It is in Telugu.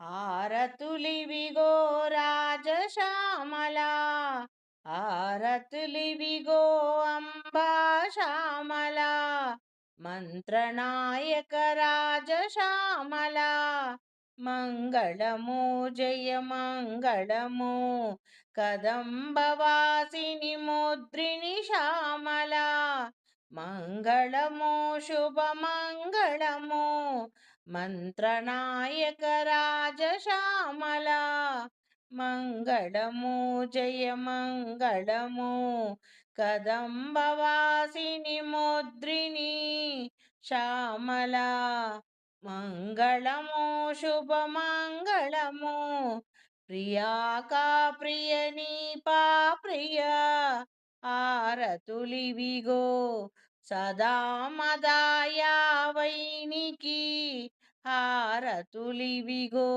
హారతులివిగో రాజశ్యామల అంబా అంబాశ్యామల మంత్రనాయక రాజశ్యామల. మంగళము జయ మంగళము కదంబవాసిని ముద్రిని శ్యామల. మంగళము శుభమంగళము మంత్రనాయక రాజశ్యామల మంగళము జయ మంగళము. కదంబవాసిని ముద్రిని శ్యామల. మంగళము శుభమంగళము ప్రియాకా ప్రియని పా ప్రియ. ఆరతులివిగో సదా మదాయా వైనికి హారతులివిగో